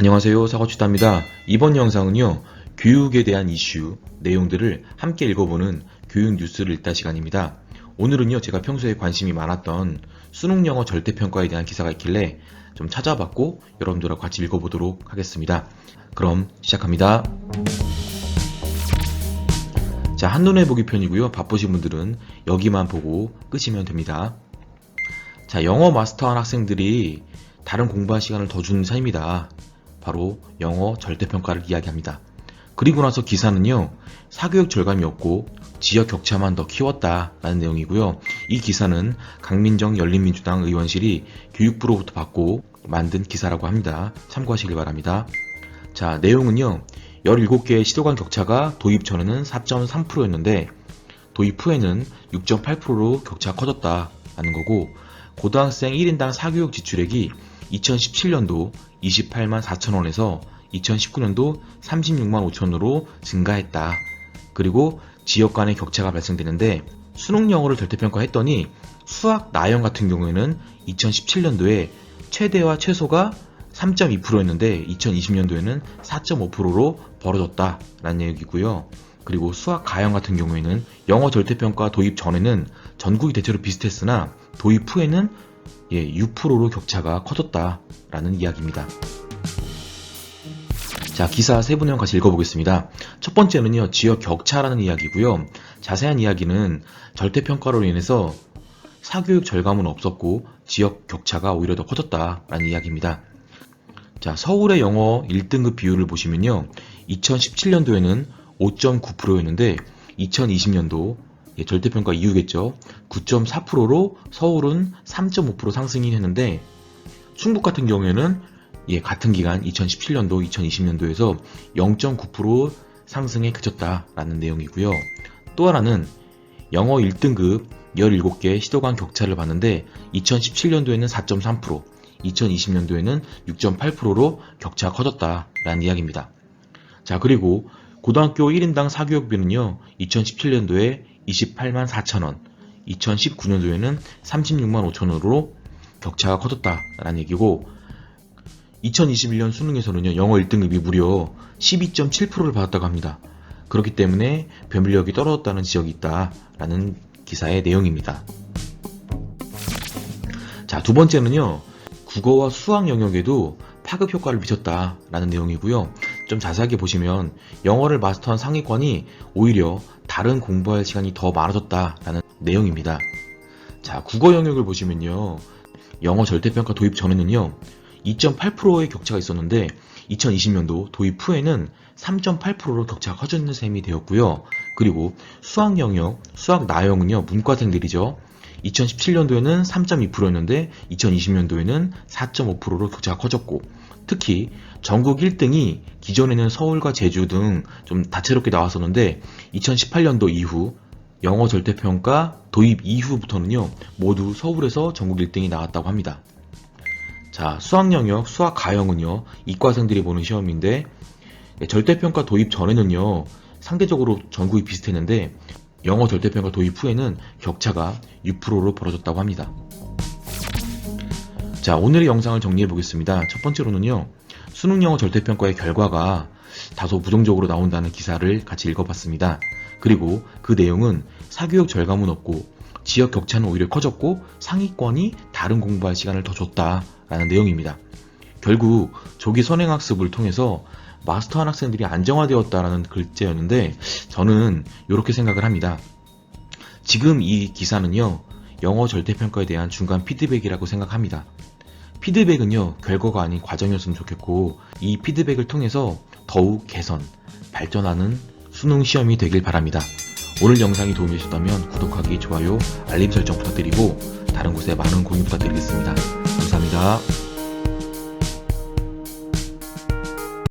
안녕하세요. 사과치다입니다. 이번 영상은요 교육에 대한 이슈 내용들을 함께 읽어보는 교육 뉴스를 읽다 시간입니다. 오늘은요 제가 평소에 관심이 많았던 수능 영어 절대평가에 대한 기사가 있길래 좀 찾아봤고 여러분들과 같이 읽어보도록 하겠습니다. 그럼 시작합니다. 자 한눈에 보기 편이고요. 바쁘신 분들은 여기만 보고 끄시면 됩니다. 자 영어 마스터한 학생들이 다른 공부할 시간을 더 주는 사입니다 바로 영어 절대평가를 이야기합니다. 그리고 나서 기사는요, 사교육 절감이 없고 지역 격차만 더 키웠다라는 내용이고요. 이 기사는 강민정 열린민주당 의원실이 교육부로부터 받고 만든 기사라고 합니다. 참고하시길 바랍니다. 자, 내용은요, 17개의 시도간 격차가 도입 전에는 4.3%였는데, 도입 후에는 6.8%로 격차가 커졌다라는 거고, 고등학생 1인당 사교육 지출액이 2017년도 28만 4천원에서 2019년도 36만 5천원으로 증가했다. 그리고 지역 간의 격차가 발생되는데 수능 영어를 절대평가했더니 수학 나영 같은 경우에는 2017년도에 최대와 최소가 3.2%였는데 2020년도에는 4.5%로 벌어졌다 라는 얘기고요. 그리고 수학 가형 같은 경우에는 영어 절대평가 도입 전에는 전국이 대체로 비슷했으나 도입 후에는 예, 6%로 격차가 커졌다라는 이야기입니다. 자, 기사 세 분형 같이 읽어보겠습니다. 첫 번째는요, 지역 격차라는 이야기고요. 자세한 이야기는 절대평가로 인해서 사교육 절감은 없었고, 지역 격차가 오히려 더 커졌다라는 이야기입니다. 자, 서울의 영어 1등급 비율을 보시면요. 2017년도에는 5.9%였는데, 2020년도 예, 절대평가 이후겠죠. 9.4%로 서울은 3.5% 상승이 했는데 충북 같은 경우에는 예, 같은 기간 2017년도, 2020년도에서 0.9% 상승에 그쳤다라는 내용이고요. 또 하나는 영어 1등급 17개 시도간 격차를 봤는데 2017년도에는 4.3%, 2020년도에는 6.8%로 격차가 커졌다라는 이야기입니다. 자, 그리고 고등학교 1인당 사교육비는요, 2017년도에 28만 4천원, 2019년도에는 36만 5천원으로 격차가 커졌다라는 얘기고 2021년 수능에서는요 영어 1등급이 무려 12.7%를 받았다고 합니다. 그렇기 때문에 변별력이 떨어졌다는 지적이 있다라는 기사의 내용입니다. 자, 두 번째는요. 국어와 수학 영역에도 파급 효과를 미쳤다라는 내용이고요. 좀 자세하게 보시면 영어를 마스터한 상위권이 오히려 다른 공부할 시간이 더 많아졌다라는 내용입니다. 자, 국어 영역을 보시면요. 영어 절대평가 도입 전에는요. 2.8%의 격차가 있었는데 2020년도 도입 후에는 3.8%로 격차가 커지는 셈이 되었고요. 그리고 수학 영역, 수학 나영은요. 문과생들이죠. 2017년도에는 3.2%였는데 2020년도에는 4.5%로 격차가 커졌고 특히 전국 1등이 기존에는 서울과 제주 등 좀 다채롭게 나왔었는데 2018년도 이후 영어 절대평가 도입 이후부터는요 모두 서울에서 전국 1등이 나왔다고 합니다. 자 수학 영역 수학 가형은요 이과생들이 보는 시험인데 네, 절대평가 도입 전에는요 상대적으로 전국이 비슷했는데 영어 절대평가 도입 후에는 격차가 6%로 벌어졌다고 합니다. 자, 오늘의 영상을 정리해 보겠습니다. 첫 번째로는요, 수능 영어 절대평가의 결과가 다소 부정적으로 나온다는 기사를 같이 읽어봤습니다. 그리고 그 내용은 사교육 절감은 없고 지역 격차는 오히려 커졌고 상위권이 다른 공부할 시간을 더 줬다라는 내용입니다. 결국 조기 선행학습을 통해서 마스터한 학생들이 안정화되었다라는 글자였는데 저는 이렇게 생각을 합니다. 지금 이 기사는요, 영어 절대평가에 대한 중간 피드백이라고 생각합니다. 피드백은요, 결과가 아닌 과정이었으면 좋겠고, 이 피드백을 통해서 더욱 개선, 발전하는 수능 시험이 되길 바랍니다. 오늘 영상이 도움이 되셨다면 구독하기, 좋아요, 알림 설정 부탁드리고, 다른 곳에 많은 공유 부탁드리겠습니다. 감사합니다.